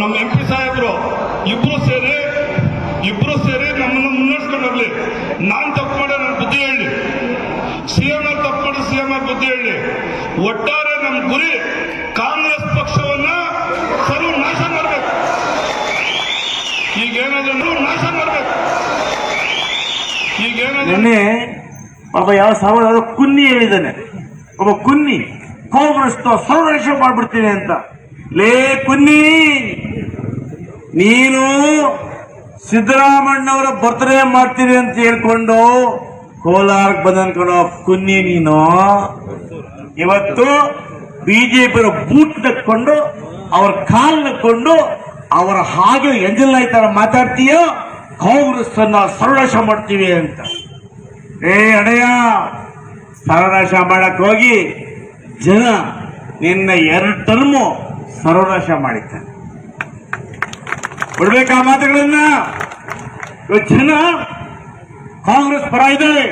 ನಮ್ಮ M P ಸಾಹೇಬರು, ಇಬ್ರು ಸೇರಿ ಇಬ್ರು ಸೇರಿ ನಮ್ಮನ್ನು ಮುನ್ನಡೆಸ್ಕೊಂಡು ಹೋಗ್ಲಿ. ನಾನ್ ತಪ್ಪು ಮಾಡೋ ನನ್ನ ಬುದ್ಧಿ ಹೇಳಿ. ಸಿಎಂ ತಪ್ಪು ಮಾಡಿ ಸಿಎಂ ಬುದ್ಧಿ ಹೇಳಿ. ಒಟ್ಟಾರೆ ನಮ್ಮ ಗುರಿ ಕಾಂಗ್ರೆಸ್ ಪಕ್ಷವನ್ನ ಸರ್ವ ನಾಶ ಮಾಡಬೇಕು. ಈಗೇನಾದ್ರು ನಾಶ ಮಾಡಬೇಕು. ಈಗೇನಾದ್ರೆ ಒಬ್ಬ ಯಾವ ಸಹೋದರ ಕುನ್ನಿ ಹೇಳಿದ್ದಾನೆ. ಒಬ್ಬ ಕುನ್ನಿ ಕಾಂಗ್ರೆಸ್ ಸರ್ವನಾಶ ಮಾಡ್ಬಿಡ್ತೀನಿ ಅಂತ. ಲೇ ಕುನ್ನಿ! ನೀನು ಸಿದ್ದರಾಮಣ್ಣವರ ಬರ್ತ್ಡೇ ಮಾಡ್ತೀರಿ ಅಂತ ಹೇಳ್ಕೊಂಡು ಕೋಲಾರಕ್ಕೆ ಬಂದ ಅನ್ಕೊಂಡು ಕುನ್ನಿ ನೀನು. ಇವತ್ತು ಬಿಜೆಪಿ ಬೂಟ್ ನಕ್ಕೊಂಡು, ಅವ್ರ ಕಾಲ್ ನಕ್ಕೊಂಡು, ಅವರ ಹಾಗೆ ಎಂಜಲ್ ತರ ಮಾತಾಡ್ತೀಯೋ ಕಾಂಗ್ರೆಸ್ ಅನ್ನ ಸರ್ವನಾಶ ಮಾಡ್ತೀವಿ ಅಂತ. ಏ ಅಡೆಯ ಸರ್ವನಾಶ ಮಾಡಕ್ ಹೋಗಿ ಜನ ನಿನ್ನ ಎರಡು ಟರ್ಮು ಸರ್ವನಾಶ ಮಾಡಿದ್ದಾರೆ. ಬಿಡ್ಬೇಕಾ ಮಾತುಗಳನ್ನ? ಇವತ್ತು ಜನ ಕಾಂಗ್ರೆಸ್ ಪರ ಇದ್ದಾರೆ